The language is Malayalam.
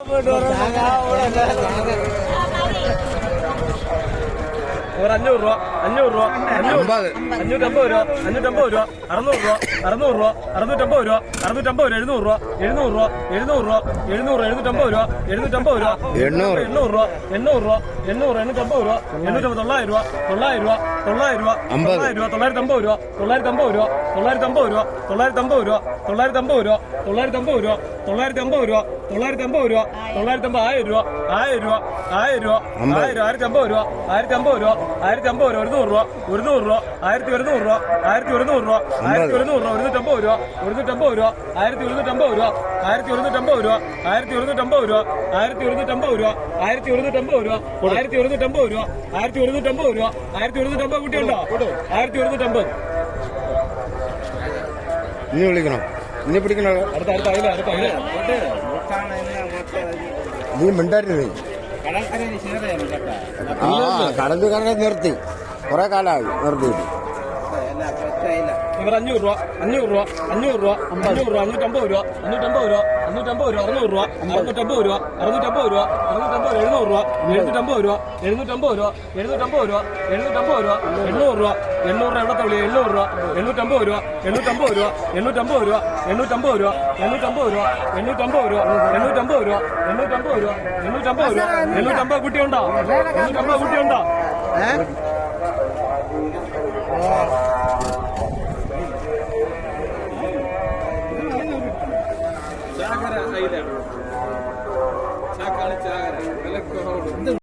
போயிட்டு வரோம் ഒരു അഞ്ഞൂറ് രൂപ അഞ്ഞൂറ് രൂപ അഞ്ഞൂറ് അമ്പത്. അഞ്ഞൂറ്റമ്പത് രൂപ അഞ്ഞൂറ്റമ്പത് രൂപ അറുന്നൂറ് രൂപ അറുന്നൂറ് രൂപ അറുന്നൂറ്റമ്പത് രൂപ അറുന്നൂറ്റമ്പത് രൂപ എഴുന്നൂറ് രൂപ എഴുന്നൂറ് രൂപ എഴുന്നൂറ് രൂപ എഴുന്നൂറ് എഴുന്നൂറ്റമ്പത് രൂപ എഴുന്നൂറ്റമ്പത് രൂപ എണ്ണൂറ്. എണ്ണൂറ് രൂപ എണ്ണൂറ് രൂപ എണ്ണൂറ് എണ്ണൂറ്റമ്പത് രൂപ എണ്ണൂറ്റമ്പത് തൊള്ളായിരം രൂപ തൊള്ളായിരം രൂപ തൊള്ളായിരം രൂപ അമ്പത്. തൊള്ളായിരം രൂപ തൊള്ളായിരത്തമ്പത് രൂപ തൊള്ളായിരത്തമ്പത് രൂപ തൊള്ളായിരത്തമ്പത് രൂപ തൊള്ളായിരത്തമ്പത് രൂപ തൊള്ളായിരത്തമ്പത് രൂപ തൊള്ളായിരത്തമ്പത് രൂപ തൊള്ളായിരത്തമ്പത് രൂപ തൊള്ളായിരത്തമ്പത് രൂപ തൊള്ളായിരത്തമ്പത് ആയിരം രൂപ ആയിരം രൂപ ആയിരം രൂപ ആയിരം ആയിരത്തി അമ്പത് രൂപ ആയിരത്തി അമ്പത് രൂപ ആയിരത്തി അമ്പത് രൂപ ഒരുന്നൂറ് രൂപ ഒരുന്നൂറ് രൂപ ആയിരത്തി ഒരുന്നൂറ് രൂപ ആയിരത്തി ഒരുന്നൂറ് രൂപ ആയിരത്തി ഒരുന്നൂറ് രൂപ ഒരുന്നൂറ്റമ്പത് രൂപ ഒരുന്നൂറ്റമ്പത് രൂപ ആയിരത്തി ഒരുന്നൂറ്റമ്പത് രൂപ ആയിരത്തി ഒരുന്നൂറ്റമ്പത് രൂപ ആയിരത്തി ഒരുന്നൂറ്റമ്പത് രൂപ ആയിരത്തി ഒരുന്നൂറ്റമ്പത് രൂപ ആയിരത്തി ഒരുന്നൂറ്റമ്പത് രൂപ ആയിരത്തി ഒരുന്നൂറ്റമ്പത് രൂപ ആയിരത്തി ഒരുന്നൂറ്റമ്പത് രൂപ ആയിരത്തി ഒരുന്നൂറ്റമ്പത് കുട്ടിയുണ്ടോ ആയിരത്തി ഒരുന്നൂറ്റമ്പത് ഇനി വിളിക്കണോ. ഇനി പിടിക്കണോ അടുത്ത അടുത്ത അതില അടുത്ത അതില നീ മിണ്ടായിരുന്നു? ആ കടന്ന് നിർത്തി. കുറെ കാലമായി നിർത്തിയിട്ട്. ഇവർ അഞ്ഞൂറ് രൂപ അഞ്ഞൂറ് രൂപ അഞ്ഞൂറ് രൂപ അഞ്ഞൂറ് രൂപ അഞ്ഞൂറ്റമ്പത് രൂപ അഞ്ഞൂറ്റമ്പത് രൂപ അഞ്ഞൂറ്റമ്പത് രൂപ അറുന്നൂറ് രൂപ അറുന്നൂറ്റമ്പത് രൂപ അറുന്നൂറ്റമ്പത് രൂപ അറുന്നൂറ്റമ്പത് എഴുന്നൂറ് രൂപ എഴുന്നൂറ്റമ്പത് രൂപ എഴുന്നൂറ്റമ്പത് രൂപ എഴുന്നൂറ്റമ്പത് രൂപ എഴുന്നൂറ്റമ്പത് രൂപ എണ്ണൂറ് രൂപ എണ്ണൂറ് രൂപ എവിടത്തെ വിളി എണ്ണൂറ് രൂപ എണ്ണൂറ്റമ്പത് രൂപ എണ്ണൂറ്റമ്പത് രൂപ എണ്ണൂറ്റമ്പത് രൂപ എണ്ണൂറ്റമ്പത് രൂപ എണ്ണൂറ്റമ്പത് രൂപ എണ്ണൂറ്റമ്പത് രൂപ എണ്ണൂറ്റമ്പത് രൂപ എണ്ണൂറ്റമ്പത് രൂപ എണ്ണൂറ്റമ്പത് രൂപ എണ്ണൂറ്റമ്പത് കുട്ടിയുണ്ടോ എണ്ണൂറ്റമ്പത് കുട്ടിയുണ്ടോ ಸಾಗರ ಇದೆ ಸಾಕಾಣಿ ಸಾಗರ ಬೆಳಕು ಹೌದು